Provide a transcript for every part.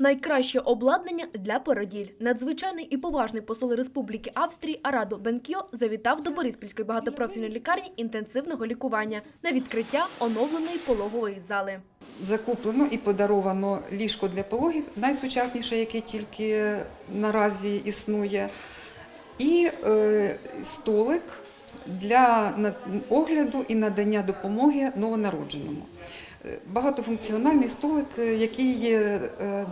Найкраще обладнання для породіль. Надзвичайний і поважний посол Республіки Австрії Арадо Бенкьо завітав до Бориспільської багатопрофільної лікарні інтенсивного лікування на відкриття оновленої пологової зали. Закуплено і подаровано ліжко для пологів, найсучасніше, яке тільки наразі існує, і е, столик для огляду і надання допомоги новонародженому. Багатофункціональний столик, е, який е,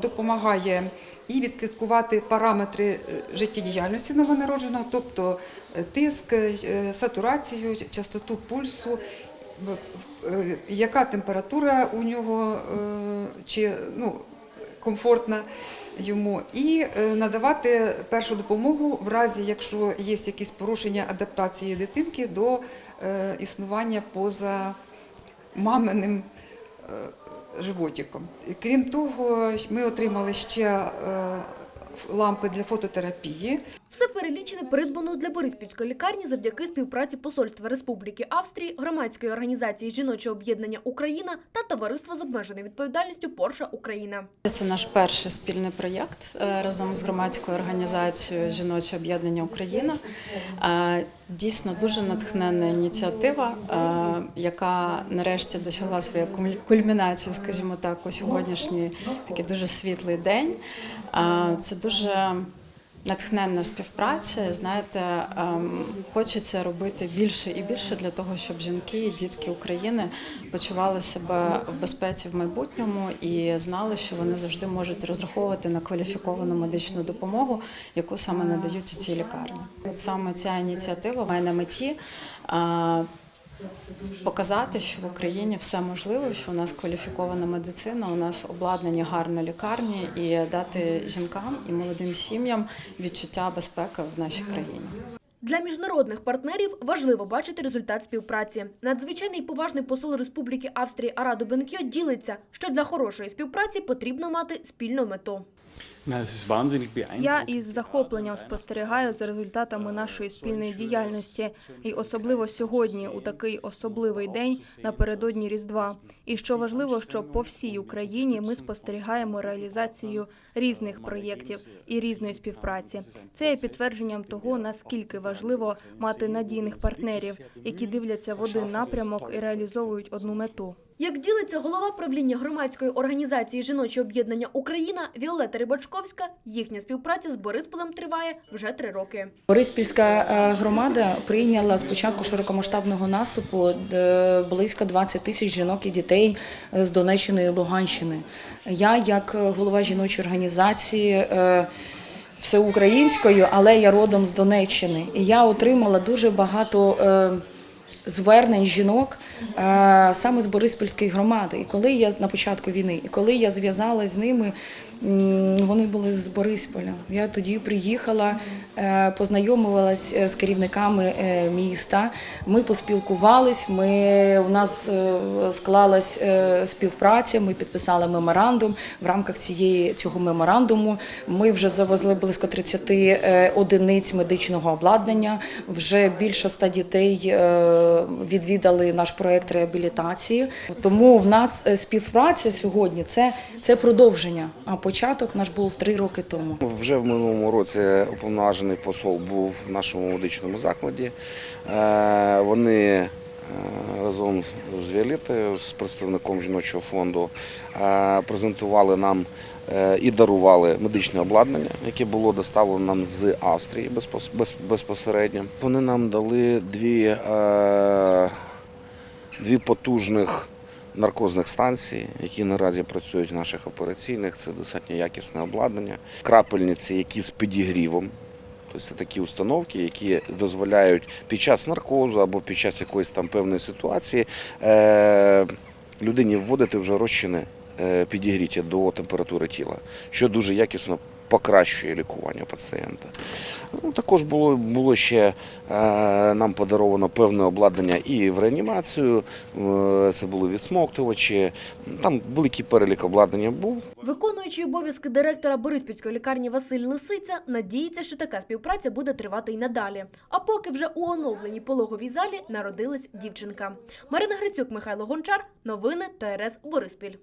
допомагає і відслідкувати параметри е, життєдіяльності новонародженого, тобто тиск, сатурацію, частоту пульсу, яка температура у нього чи ну, комфортна йому, і надавати першу допомогу в разі, якщо є якісь порушення адаптації дитинки до існування поза маминим животиком. І Крім того, ми отримали ще е, лампи для фототерапії. Все перелічене придбано для Бориспільської лікарні завдяки співпраці Посольства Республіки Австрії, громадської організації Жіноче об'єднання Україна та товариства з обмеженою відповідальністю Порша Україна. Це наш перший спільний проєкт е, разом з громадською організацією Жіноче об'єднання Україна. Е, Дійсно дуже натхненна ініціатива, е, яка нарешті досягла своєї куль- кульмінації, скажімо так, у сьогоднішній такий дуже світлий день. Це дуже натхненна співпраця. Знаєте, ем, хочеться робити більше і більше для того, щоб жінки і дітки України почували себе в безпеці в майбутньому і знали, що вони завжди можуть розраховувати на кваліфіковану медичну допомогу, яку саме надають у цій лікарні. От саме ця ініціатива має на меті. Показати, що в Україні все можливо, що у нас кваліфікована медицина, у нас обладнані гарно лікарні, і дати жінкам і молодим сім'ям відчуття безпеки в нашій країні. Для міжнародних партнерів важливо бачити результат співпраці. Надзвичайний поважний посол Республіки Австрії Арадо Бенкьо ділиться, що для хорошої співпраці потрібно мати спільну мету. Я із захопленням спостерігаю за результатами нашої спільної діяльності, і особливо сьогодні, у такий особливий день напередодні Різдва. І що важливо, що по всій Україні ми спостерігаємо реалізацію різних проєктів і різної співпраці. Це є підтвердженням того, наскільки важливо мати надійних партнерів, які дивляться в один напрямок і реалізовують одну мету. Як ділиться голова правління громадської організації Жіноче об'єднання Україна Віолета Рибачковська, їхня співпраця з Борисполем триває вже три роки. Бориспільська е, громада прийняла з початку широкомасштабного наступу близько 20 тисяч жінок і дітей з Донеччини і Луганщини. Я, як голова жіночої організації, е, всеукраїнською, але я родом з Донеччини. І я отримала дуже багато е, звернень жінок е, саме з Бориспільської громади. І коли я на початку війни, і коли я зв'язалась з ними, вони були з Борисполя. Я тоді приїхала, е, познайомилась е, з керівниками міста. Ми поспілкувались. Ми у нас склалась співпраця. Ми підписали меморандум. В рамках цієї цього меморандуму ми вже завезли близько 30 е, одиниць медичного обладнання. Вже більше ста дітей відвідали наш проект реабілітації. Тому в нас е, співпраця сьогодні це, це продовження. А початок наш був три роки тому. Вже в минулому році уповноважений посол був в нашому медичному закладі. Е, Вони разом з- Віолетою, з представником жіночого фонду, е, презентували нам е, і дарували медичне обладнання, яке було доставлено нам з Австрії безпосередньо. Вони нам дали дві, е, дві потужних наркозних станцій, які наразі працюють в наших операційних. Це достатньо якісне обладнання, крапельниці, які з підігрівом. Тобто це такі установки, які дозволяють під час наркозу або під час якоїсь там певної ситуації е, людині вводити вже розчини е, підігріті до температури тіла, що дуже якісно покращує лікування пацієнта. Ну, також було, було ще е, нам подаровано певне обладнання і в реанімацію. Е, це були відсмоктувачі. Там великий перелік обладнання був. Виконуючий обов'язки директора Бориспільської лікарні Василь Лисиця надіється, що така співпраця буде тривати й надалі. А поки вже у оновленій пологовій залі народилась дівчинка. Марина Грицюк, Михайло Гончар. Новини ТРС Бориспіль.